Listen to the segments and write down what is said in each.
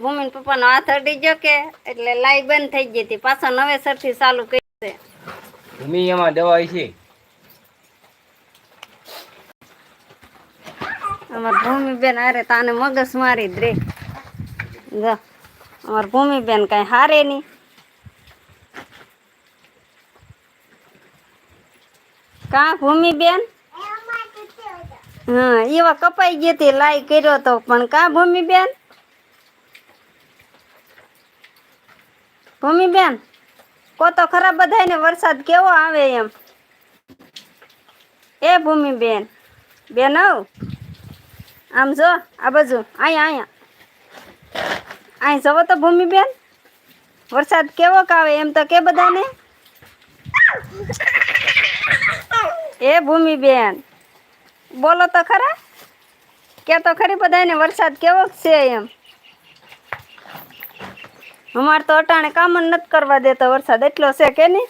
ભૂમિન પપ્પાનો હાથ અડી ગયો કે એટલે લાઈ બંધ થઈ ગઈ હતી. પાછા નવેસરથી ચાલુ કરી છે. ભૂમિ એમાં દવાઈ છે? અમાર ભૂમિબેન અરે તાને મગજ મારી જ રે. જો અમાર ભૂમિબેન કઈ હારે નહીં. કા ભૂમિબેન? હા એવા કપાઈ ગઈ હતી લાઈ કર્યો તો. પણ કા ભૂમિબેન? ભૂમિબેન, કો તો ખરા બધાયને વરસાદ કેવો આવે એમ. એ ભૂમિ બેન બેન આમ જો, આ બાજુ અહીંયા અહીંયા અહીં જવો તો ભૂમિ બેન વરસાદ કેવો આવે એમ તો કે બધાને એ ભૂમિ બેન બોલો તો ખરા, કે તો ખરી બધાને વરસાદ કેવો છે એમ. અમારે તો અટાણે કામ જ નથી કરવા દેતો વરસાદ એટલો છે કે નહીં?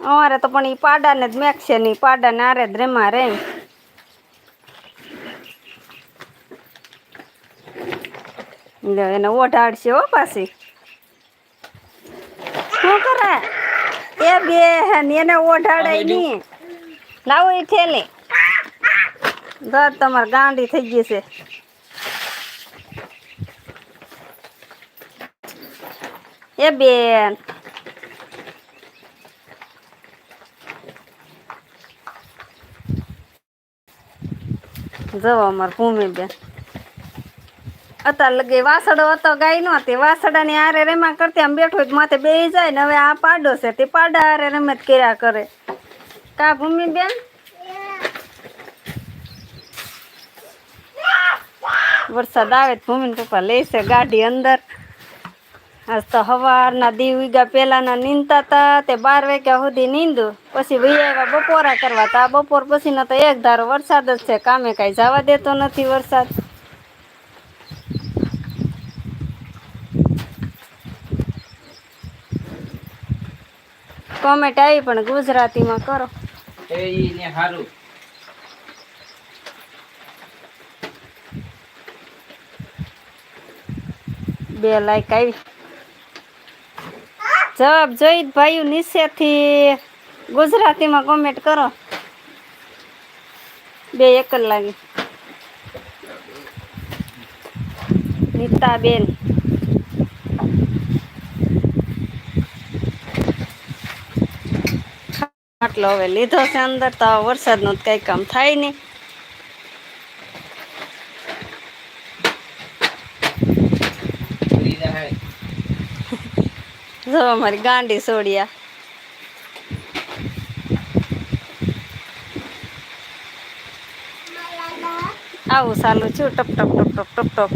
અમારે તો પણ એ પાડાને જ મેકશે નહીં પાડાને આરે જ રેમાં રે. લ્યો, એને ઓઢાડશે હો પાછી. શું કરે? એ બેન એને ઓઢાડે નહીં. લાવો એ ઠેલી દર તમારે ગાંડી થઈ ગઈ છે. એ બેન. જવો અમાર ભૂમિ બેન. અત્યારે લગે વાસડો હતો, ગાય નો તે વાસડા ની આરે રેમા કરતી, આમ બેઠો માથે બેહી જાય ને હવે આ પાડો છે. તે પાડા આરે રમત કર્યા કરે. કા ભૂમિ બેન? વરસાદ આવે ભૂમિ પપ્પા લેશે ગાડી અંદર. આજ તો સવારના દી ઉગ્યા પહેલાના નીંદતા હતા તે બાર વાગ્યા સુધી નીંદું. પછી આવ્યા બપોરા કરવા તા. બપોર પછીનો તો એક ધારો વરસાદ જ છે. કામે કાંઈ જવા દેતો નથી વરસાદ. કોમેન્ટ આવી પણ ગુજરાતીમાં કરો. બે લાઈક આવી. જવાબ જોઈ ભાઈ નિશેથી ગુજરાતીમાં કોમેન્ટ કરો. બે એક જ લાગી. નીતાબેન. આટલો હવે લીધો છે અંદર, તો વરસાદનું કંઈ કામ થાય નહીં. જો અમારી ગાંડી સોડિયા. આવું ચાલુ છું, ટપ ટપ ટપ ટપ ટપ ટપ.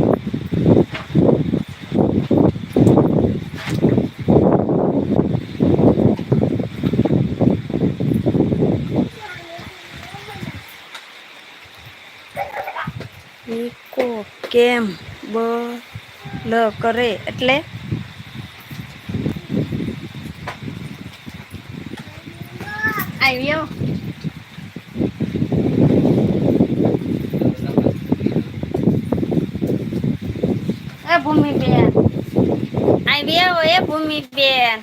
ઈકો કેમ બ લ કરે એટલે? આવ્યો. એ ભૂમિબેન. આવ્યો, એ ભૂમિબેન.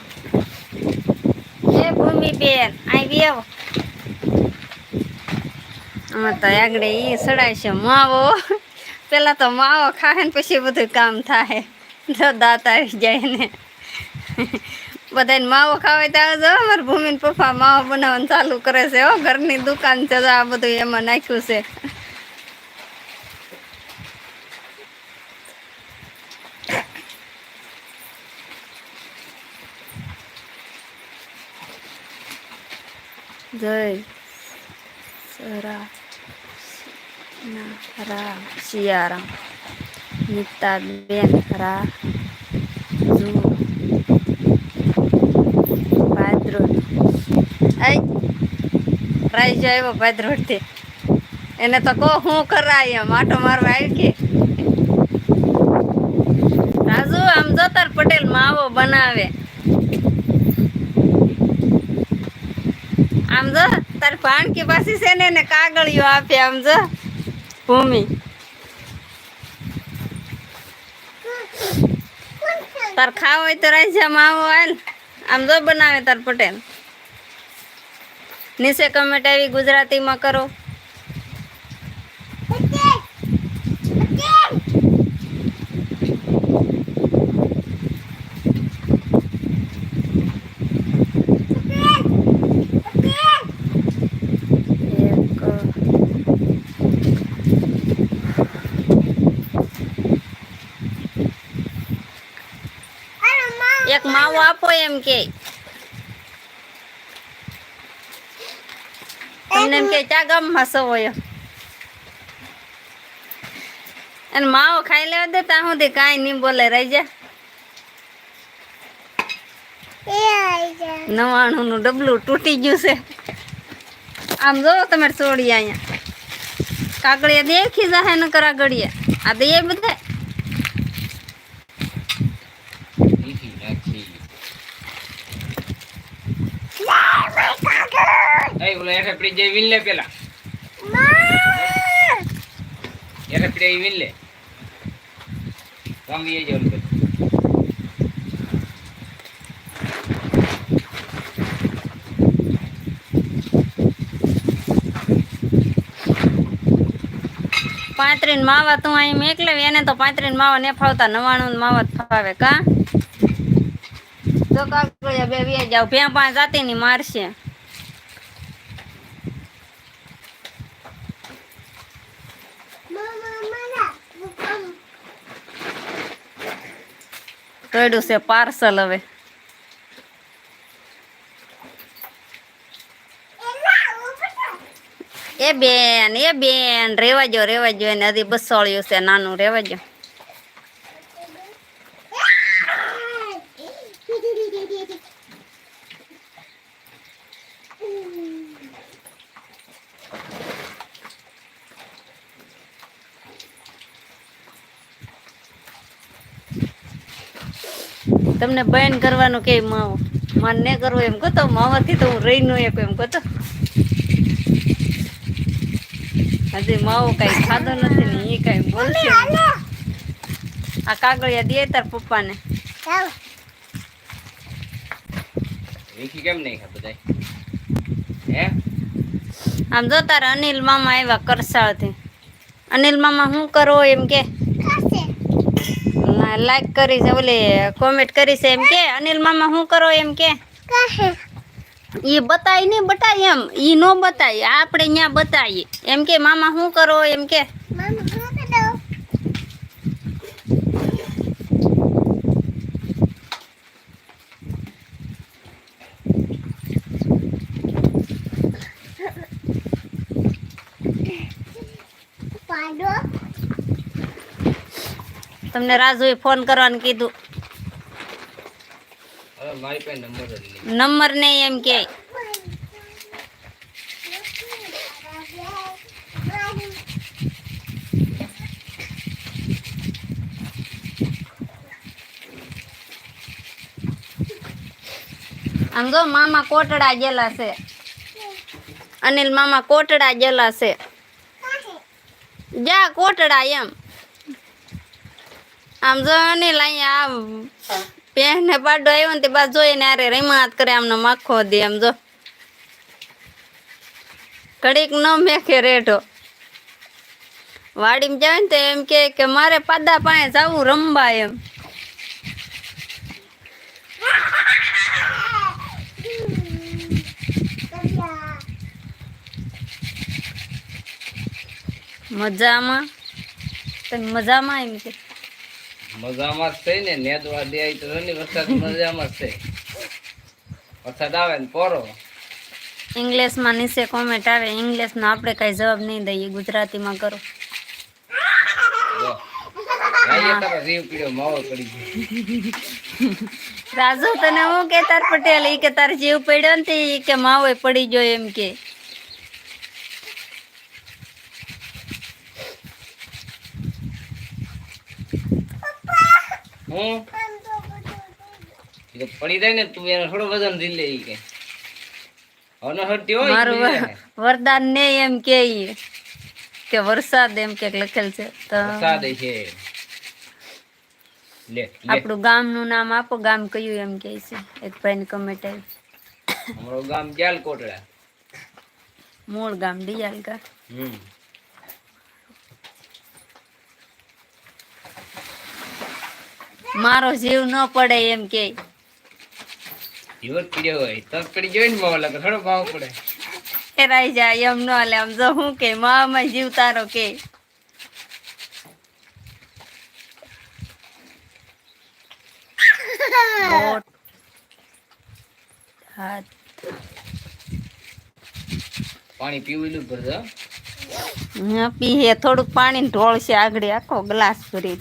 એ ભૂમિબેન, આવ્યો. આમાં તો આગળ એ સડાય છે માવો. પેલા તો માવો ખાય ને પછી બધું કામ થાય. દાંત આવી જાય ને. બધાને માવો ખાવે ત્યાં જો અમારા ભૂમિને પપ્પા માવો બનાવવાનું ચાલુ કરે છે, હો. ઘરની દુકાન છે તો આ બધું એમાં નાખ્યું છે. જય સરા ના, રા શિયારામ નીતાબેન રા જો આવ્યો ભાદરોડથી એને તો કહો હું કરાય એમ, આટો મારવા આવી રાજુ, આમ જો તાર પટેલ માવો બનાવે. આમ જો, તાર ભાણકી પાછી છે ને એને કાગળિયો આપે આમ જો. ભૂમિ. તાર ખાવ હોય તો રાજા માવો હાલ. આમ જો બનાવે તાર પટેલ. નીચે કમેન્ટ આવી ગુજરાતીમાં કરો. એક માવો આપો એમ કે. તમને એમ કે ચા ગામમાં સવોયો અને માવો ખાઈ લેવા દે ત્યાં સુધી કાંઈ નહીં બોલે રહી જા. નવાણું નું ડબલું તૂટી ગયું છે. આમ જો તમે છોડી અહીંયા. કાગળિયા દેખી જાહે ન કરા ગળિયા. આ દઈએ બધા ઈથી નાખી એ બોલો એઠે પડી જાય વિન લે પેલા. એઠે પડી વિન લે. ગામી એ જવું પાંત્રીન માવા તું અહીં મેકલે, એને તો પાંત્રીન માવા ને ફાવતા નવાણું માવા ફાવે કા? કાકડિયા બે વે જાવ ભ્યા પાંચ જાતી ની મારશે. પડ્યું છે પાર્સલ હવે. એ બેન એ બેન, રેવાજો રેવાજો, એને હજી બસોળ્યું છે, નાનું રેવા તમને બયન કરવાનું કે માવો માન ને કરવું એમ કહેતો માવાથી તો હું રહી નું એક એમ કહેતો હજી માવો કઈ ખાધો નથી ને એ કઈ બોલશે આ કાગળિયા દે તાર પપ્પાને. વિકી કેમ નહીં ખા બધાય હે? આમ જો તારા અનિલ મામા આવ્યા કરસાળથી. અનિલ મામા શું કરો એમ કે? લાઈક કરી છે ઓલી કોમેન્ટ કરી છે એમ કે અનિલ મામા શું કરો એમ કે? એ બતાય નહીં બતાય એમ. ઈ નો બતાય આપણે અહીંયા બતાવીએ એમ કે મામા શું કરો? એમ કે તમને રાજુએ ફોન કરવાનું કીધું. હવે મારી પાસે નંબર જ નહીં. નંબર નહીં એમ કે. આમ જો મામા કોટડા ગયેલા છે. અનિલ મામા કોટડા ગયેલા છે. જા કોટડા એમ. આમ જો ને અહીંયા આ પહેને પાડો આવ્યો ને તે બાદ જોઈને અરે રમાત કરે આમનો માખો દે એમ જો. કડીક ન મેખે રેઠો વાડીમાં જાય ને તો એમ કે કે મારે પાદા પાસે જવું રમવા એમ. મજામાં? મજામાં એમ કે? મજામાં જ થઈ ને નેદવા દે તો નહીં વરસાદ મજામાં જ થઈ. વરસાદ આવે ને પોરો. ઇંગ્લિશમાં નીચે કોમેન્ટ આવે ઇંગ્લિશનો આપણે કાંઈ જવાબ નહીં દઈએ ગુજરાતીમાં કરો. રાજુ તને હું કે તાર પટેલ ઈ કે તાર જીવ પડ્યો ને કે માવો પડી ગયો એમ કે. હું? પડી જાય ને તું એનો થોડો વજન દી લે કે. વરદાન ને એમ કે કે વરસાદ એમ કે લખેલ છે. તો વરસાદ છે. આપણું ગામનું નામ આપો ગામ કયું એમ કે છે. એક ભાઈને કમેન્ટ આવી ગામ જાલ કોટડા મૂળ ગામ ડિયાલકા હમ. મારો જીવ ન પડે એમ કે. જીવત પીડ્યો હોય તો પડી જાય ને માવા લાગે થોડો ભાવ પડે. ફેરાઈ જાય એમ ન લે આમ જો હું કે મામાં જીવ તારો કે. પાણી પીવેલું ભરજો હા, પીએ થોડુંક પાણી ઢોળશે આગળ આખો ગ્લાસ ભરી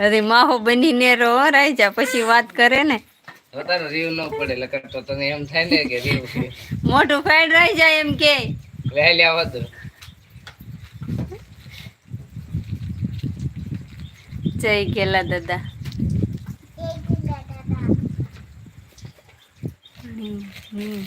અરે માહો બનીને રહો રાજા પછી વાત કરે ને. વધારે રીવ ન પડે એટલે તો તને એમ થાય ને કે રીવ મોટું ફાઈડ રહી જાય એમ કે. વહેલી આવત જય કેલા દાદા. હમ, હમ.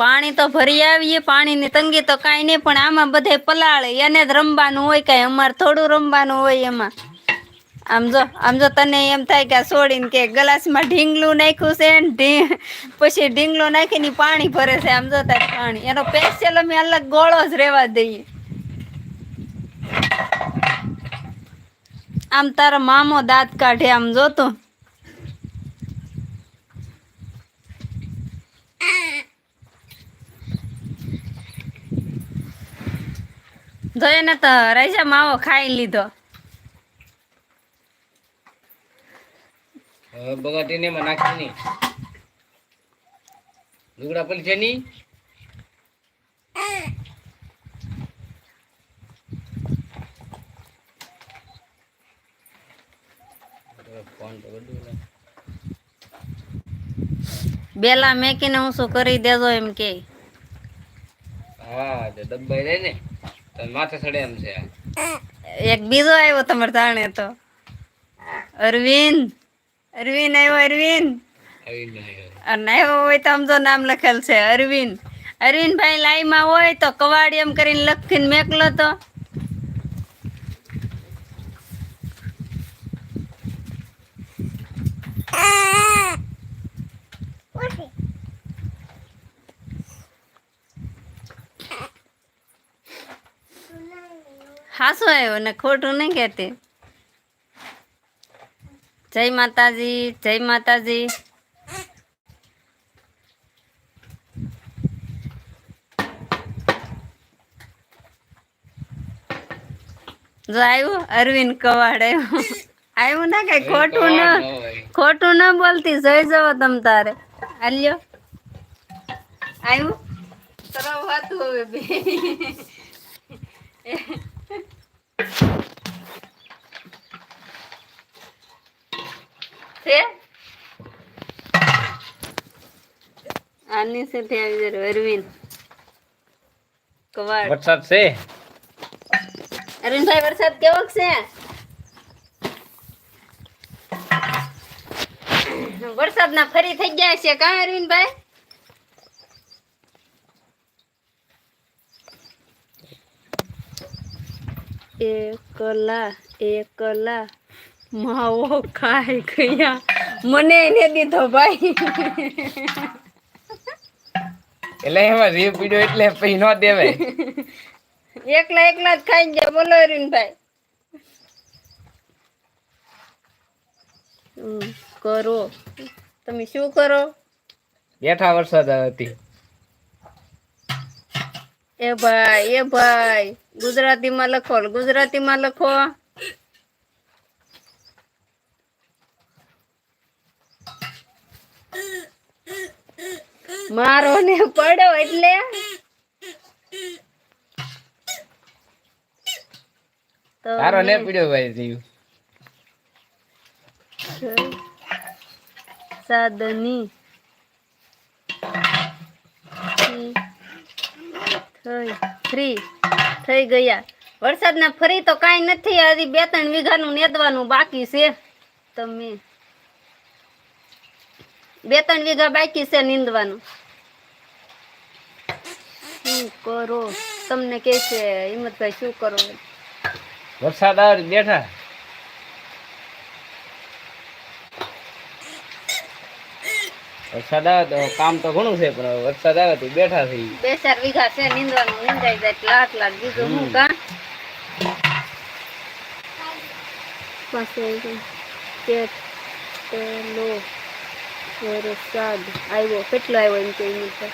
પાણી તો ભરી આવીએ, પાણીની તંગી તો કાંઈ નહીં, પણ આમાં બધે પલાળે. એને જ રમવાનું હોય કાંઈ, અમારે થોડું રમવાનું હોય એમાં. આમ જો આમ જો તને એમ થાય કે છોડીને કે ગ્લાસમાં ઢીંગલું નાખ્યું છે ને પછી ઢીંગલું નાખીને પાણી ભરે છે, આમ જો તાર પાણી. એનો પેશિયલ અમે અલગ ગોળો જ રહેવા દઈએ. આમ તારો મામો દાંત કાઢે, આમ જોતું જો એને તો રાજા માવો ખાઈ લીધો. બગાટીને માં નાખી નહીં લુગડા પડી છે ને. બેલા મેકીને હું શું કરી દેજો એમ કે. હા તે દબાઈ રહે ને માથે ચડે એમ છે. એક બીજો આવ્યો તમારે તાણે તો. અરવિંદ અરવિંદ આવ્યો અરવિંદ. અને આવ્યો હોય તો આમ તો નામ લખેલ છે અરવિંદ. અરવિંદભાઈ લાઈમાં હોય તો કવાડી એમ કરીને લખીને મેકલો તો. હાસો આવ્યો ને ખોટું નહીં કહેતી. જય માતાજી જય માતાજી. જો આવ્યું અરવિંદ કવાડ આવ્યું. આવ્યું ના કઈ? ખોટું ન ખોટું ના બોલતી. જોઈ જવો તમ તારે. આલ્યો. આવ્યું? તરફ હતું હવે બે. આની સાથે આવી જરો અરવિંદ. કવાડ. વરસાદ છે? અરવિંદભાઈ વરસાદ કેવો છે? વરસાદ ના ફરી થઈ ગયા છે કા અરવિંદભાઈ એકલા એકલા માવો ખાય ગયા. મને એને દીધો ભાઈ. એટલે એમાં રીવ પીડ્યો એટલે પછી ન દેવાય. એકલા એકલા જ ખાઈ ગયા બોલો ભાઈ. કરો. તમે શું કરો? બેઠા વરસાદ હતી. એ ભાઈ એ ભાઈ ગુજરાતીમાં લખો ગુજરાતીમાં લખો. મારો ને પડો એટલે. મારો ને પડ્યો ભાઈ જીવ. સાદની થઈ થઈ ગયા. વરસાદના ફરી તો કાંઈ નથી, હજી બે ત્રણ વીઘાનું નેદવાનું બાકી છે. તમે બે ત્રણ વીઘા બાકી છે નીંદવાનું. શું કરો? તમને કે છે, હિંમતભાઈ, શું કરો? વરસાદ આવે બેઠા. વરસાદ આવે તો કામ તો ઘણું છે પણ વરસાદ આવે તો બેઠા થઈ બે ચાર વીઘા છે નીંદવાનું નીંદાઈ જાય એટલે લાખ લાખ બીજું હું. કા? પાસે કેટલો વરસાદ આવ્યો. કેટલો આવ્યો એમ કે હિંમતભાઈ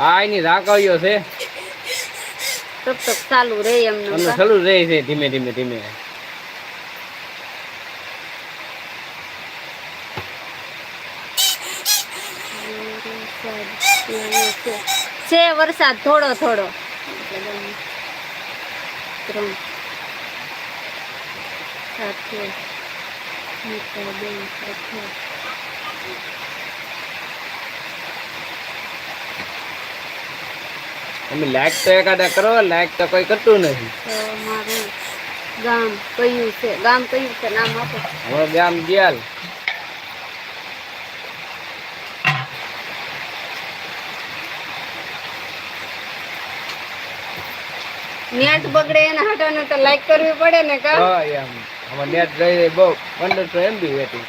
આ એની આવ્યો છે. તબ તક ચાલુ રહે એમ ચાલુ રહે છે ધીમે ધીમે ધીમે વરસાદ આવ્યો છે. છે વરસાદ થોડો થોડો. ત્રણ તમે લાઈક તો એકાદા કરો લાઈક તો કોઈ કરતું નથી. મારું ગામ કયું છે? ગામ કયું છે? નામ આપો. હવે ગામ દિયાલ નેટ બગડે એના હાટાને તો લાઈક કરવી પડે ને કા? હા એમ. આમાં નેટ રહી બહુ. પંદરસો એમબી હતી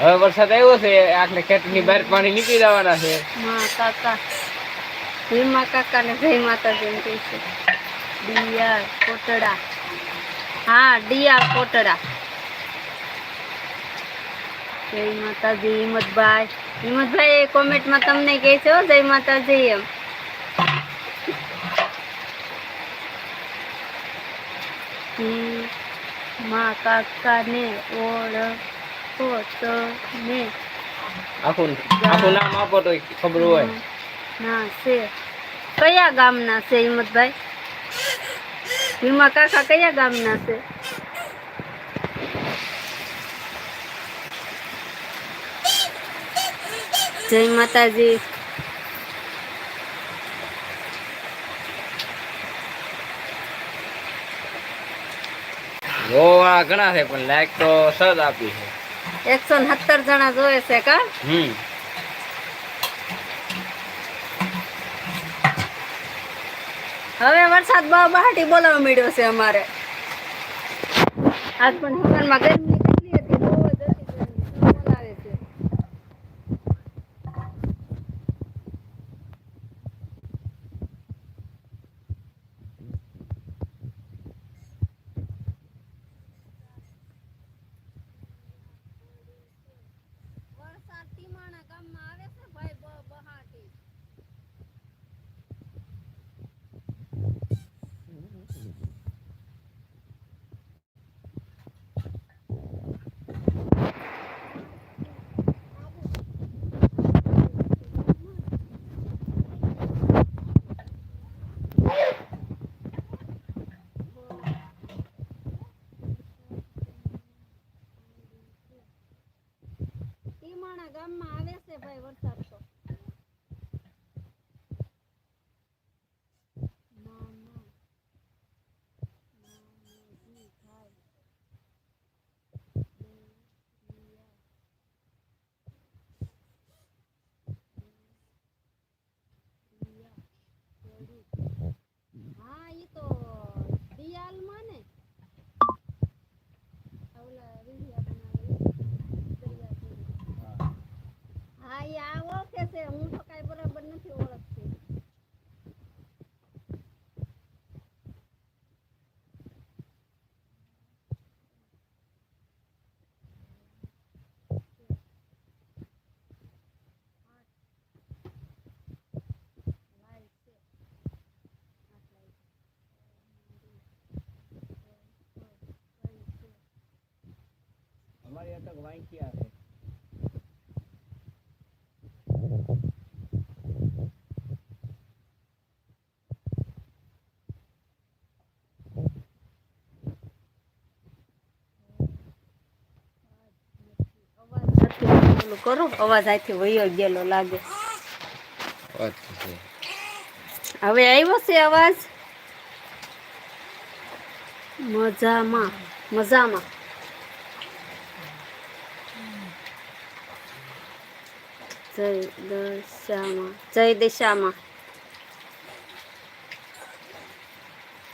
હવે વરસાદ આવ્યો છે આટલે ખેતરની બહાર પાણી નીકળી જવાના છે. મા કાકા. ભીમા કાકા ને જય માતાજી એમ કહે છે. કોટડા. હા ડિયાર કોટડા. જય માતાજી હિંમતભાઈ. હિંમતભાઈ કોમેન્ટમાં તમને કહે છે જય માતાજી એમ. મા કાકા ને ઓળખો તો ને. આખું આખું નામ આપો તો ખબર હોય. ના છે. કયા ગામના છે હિંમતભાઈ હિમા કાકા કયા ગામના છે? જય માતાજી. જોવા ઘણા છે પણ લાઈક તો સદ આપી છે. એકસો ને સત્તર જણા જોવે છે કા? હમ. હવે વરસાદ બહુ બહાટી બોલાવા મળ્યો છે અમારે. આજ પણ હવારમાં ગરમી કેટલી હતી બહુ જ હતી ગરમી. શું બોલાવે છે વરસાદ ટીમાણા ગામમાં આવે છે ભાઈ બ બહાટી ટીમાણા ગામમાં આવે છે ભાઈ વરસાદ તો ના, ના. ના, નહીં થાય. બે, દિયા. દિયા, ખેડૂત. હા ઈ તો દિયાલમાં ને ઓલા વિડિયા બનાવે ઈ. દરિયા ખેડૂત. હા એ આ ઓળખે છે હું તો કાંઈ બરાબર નથી ઓળખતી અટક વાંક્યા છે. ઓલું અવાજ આથી વયો ગયેલો લાગે. હવે આવ્યો છે અવાજ? મજામાં. મજામાં. જય દશામાં.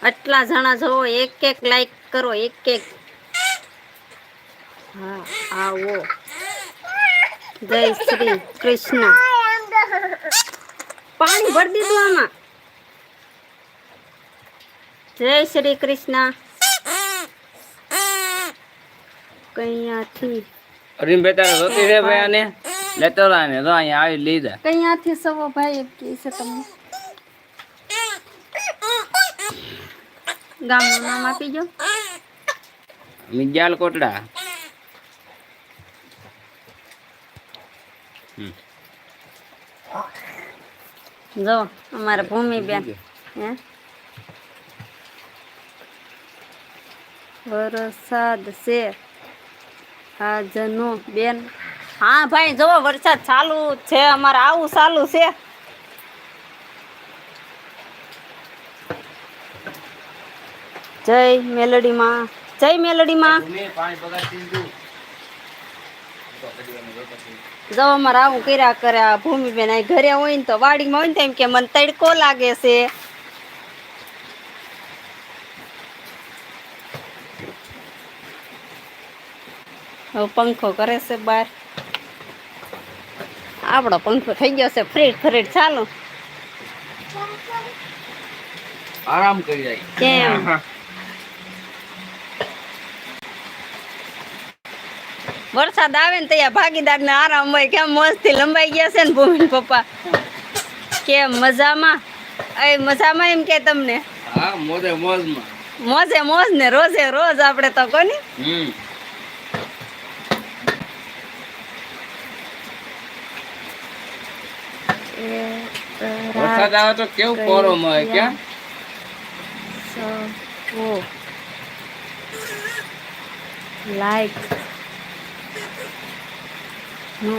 આટલા જણા જોવો એક એક લાઈક કરો, એક એક. હા, આવો. જય શ્રી કૃષ્ણ. પાણી ભરી દીધું આમાં. જય શ્રી કૃષ્ણ. કઈયાથી અરીમભાઈ તારે રોતી રે ભાઈ આને. લેતો ને તો અહીંયા આવી લીધા. કઈયાથી સવો ભાઈ કે છે તમને? ગામનું નામ આપી જો મિજાલ કોટડા. જો અમારા ભૂમિબેન હે? વરસાદ છે. આજનો બેન હા ભાઈ, જો વરસાદ ચાલુ છે, અમારે આવું ચાલુ છે. જય મેલડીમાં જય મેલડીમાં. જો અમારે આવું કર્યા કરે, આ ભૂમિબેન અહીં ઘરે હોય ને તો વાડીમાં હોય ને એમ કે મને તડકો લાગે છે. પંખો કરે છે બહાર. આપણો પંખો થઈ ગયો છે ફ્રીટ ફ્રીટ ચાલો. આરામ કરી જાય કેમ? વરસાદ આવે ને ત્યાં ભાગીદાર ને આરામ હોય કેમ મોજથી લંબાઈ ગયા છે ને ભૂમિ પપ્પા? કેમ મજામાં? એ મજામાં એમ કે તમને? હા મોજે મોજમાં. મોજે મોજ ને રોજે રોજ આપણે તો કોની? હમ. વરસાદ આવે તો કેવું કોરો મળે ક્યાં સવો લાઈક નો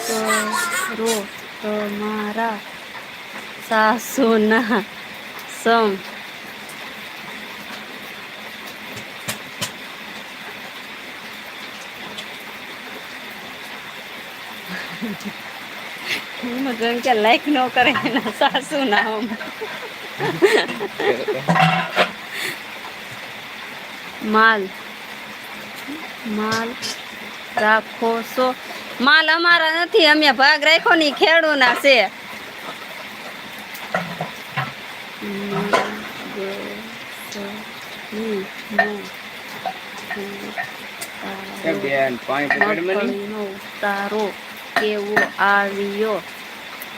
કરો તમારા સાસુના સમ એમાં તો એમ કે લાઈક ન કરે એના સાસુ ના. માલ. માલ રાખો છો. માલ અમારા નથી અમે ભાગ રાખ્યો ની ખેડૂ ના છે. બેન પાણી ઉતારો કેવો આવ્યો?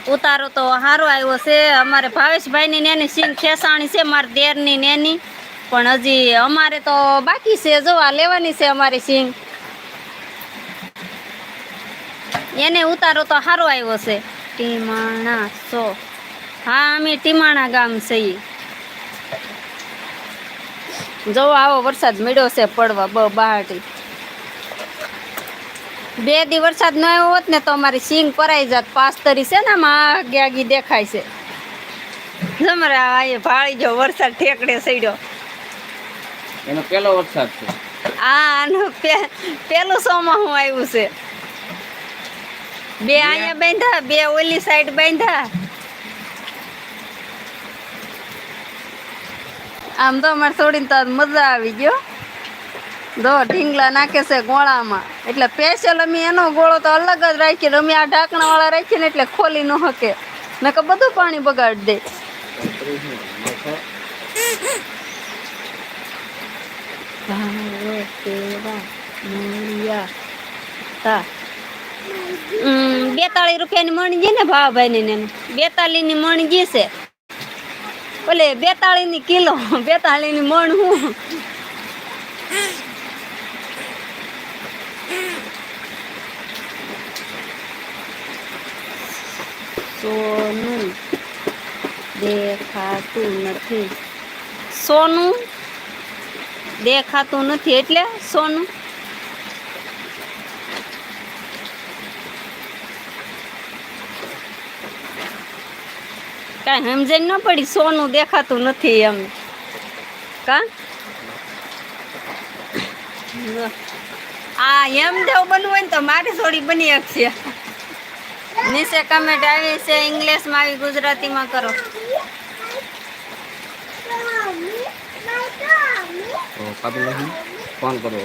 ઉતારો તો સારો આવ્યો છે. અમારે ભાવેશભાઈની નેની સિંગ ખેસાણી છે, મારી દેરની નેની. પણ હજી અમારે તો બાકી છે જોવા લેવાની છે અમારી સિંગ એને ઉતારો તો સારો આવ્યો છે. ટીમાણા સો હા, અમે ટીમાણા ગામ છીએ જો આવો વરસાદ મળ્યો છે પડવા, બ બહાટી બે દી વરસાદ ન આવ્યો હોત ને તો અમારી સિંગ પરાઈ જાત. પાસ્તરી છે ને આમાં આગે આગી દેખાય છે. તમારે આ એ ભાળી જો વરસાદ ઠેકડે સડ્યો. એનો પેલો વરસાદ છે. આ આનું પેલું સોમાં હું આવ્યું છે. બે અહીંયા બાંધ્યા બે ઓલી સાઈડ બાંધ્યા. આમ તો અમારે છોડીને તો મજા આવી ગયો. દો ઢીંગલા નાખે છે ગોળામાં. એટલે સ્પેશિયલ અમે એનો ગોળો તો અલગ જ રાખીએ અમે આ ઢાંકણા વાળા રાખીએ ને એટલે ખોલી ન શકે કે બધું પાણી બગાડી દે. બેતાળીસ રૂપિયાની મણજી ને ભાવભાઈની ને બેતાલીસની મણગી છે. ઓલે બેતાળીસની કિલો બેતાળીસની મણ હું? સોનું દેખાતું નથી. સોનું દેખાતું નથી એટલે સોનું? કાંઈ સમજણ ન પડી સોનું દેખાતું નથી એમ. કા. આ એમ દેવ બનવું હોય ને તો મારી થોડી બની શકશે. નીચે કમેન્ટ આવી છે ઇંગ્લિશમાં આવી ગુજરાતીમાં કરો. તો ફોન કરો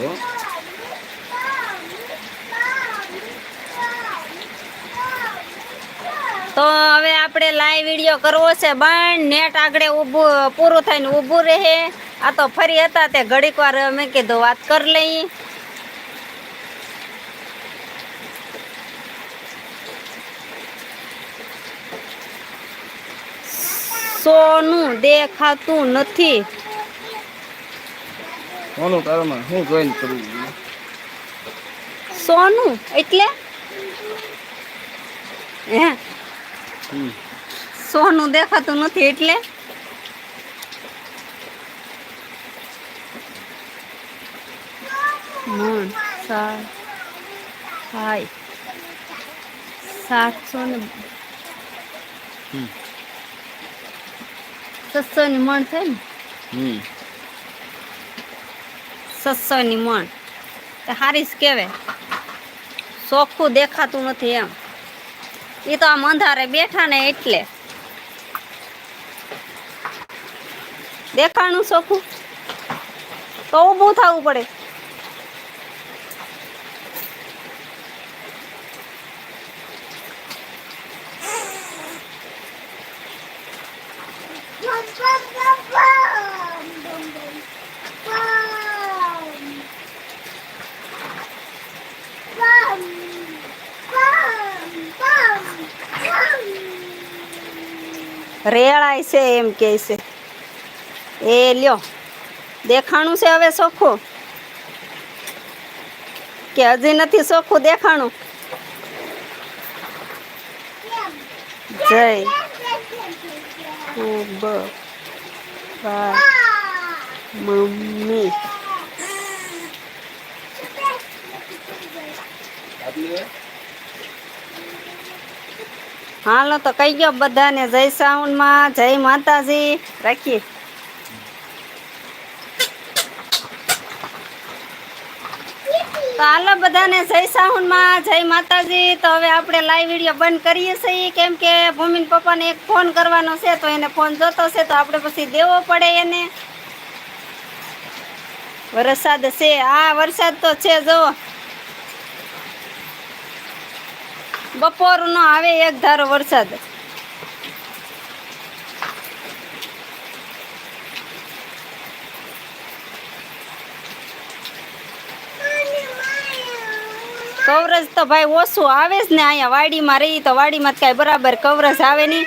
તો હવે આપણે લાઈવ વીડિયો કરવો છે પણ નેટ આગળ ઊભું પૂરું થઈને ઊભું રહે. આ તો ફરી હતા તે ઘડીક વાર મેં કીધું વાત કરી લઈએ. સોનું દેખાતું નથી. સોનું તારામાં શું જોઈન કરવું સોનું એટલે? હે? સોનું દેખાતું નથી એટલે? મણ સાત હાય. સાતસો ને હમ. છસો ની મણ થાય ને? છસો ની મણ. તો હારીશ કહેવાય ચોખ્ખું દેખાતું નથી એમ. એ તો આમ અંધારે બેઠા ને એટલે. દેખાણું ચોખ્ખું? તો ઊભું થવું પડે. રેળાય છે એમ કે છે. એ લ્યો, દેખાણું છે હવે ચોખ્ખું કે હજી નથી ચોખ્ખું દેખાણું? જય. ખૂબ મમ્મી. હોય હાલો તો કહી ગયો બધાને જય સાઉન્ડમાં જય માતાજી. રાખીએ. તો હાલો બધાને જય સાઉન્ડમાં જય માતાજી. તો હવે આપણે લાઈવ વીડિયો બંધ કરીએ છીએ. કેમ કે ભૂમિન પપ્પાને એક ફોન કરવાનો છે, તો એને ફોન જોતો છે, તો આપણે પછી દેવો પડે એને. વરસાદ છે. આ વરસાદ તો છે, જુઓ. બપોરનો આવે એક ધારો વરસાદ. કવરેજ તો ભાઈ ઓછું આવે જ ને અહીંયા વાડીમાં રહી તો વાડીમાં કાંઈ બરાબર કવરેજ આવે નહીં.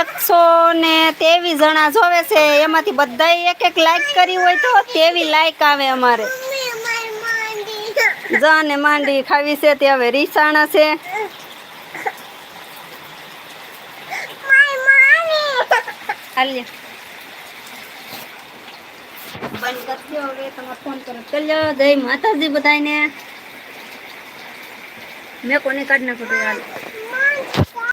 એકસો ને તેવીસ જણા જોવે છે એમાંથી બધાય એક એક લાઈક કરી હોય તો તેવી લાઈક આવે અમારે. જાને માંડી ખાવી છે તે હવે રીસાણા છે. હાલ્ય બંધ કરી દો હવે, તમે ફોન કરો. ચલો, જય માતાજી બધાને મેં કોને કાઢ નાખો તો હાલ.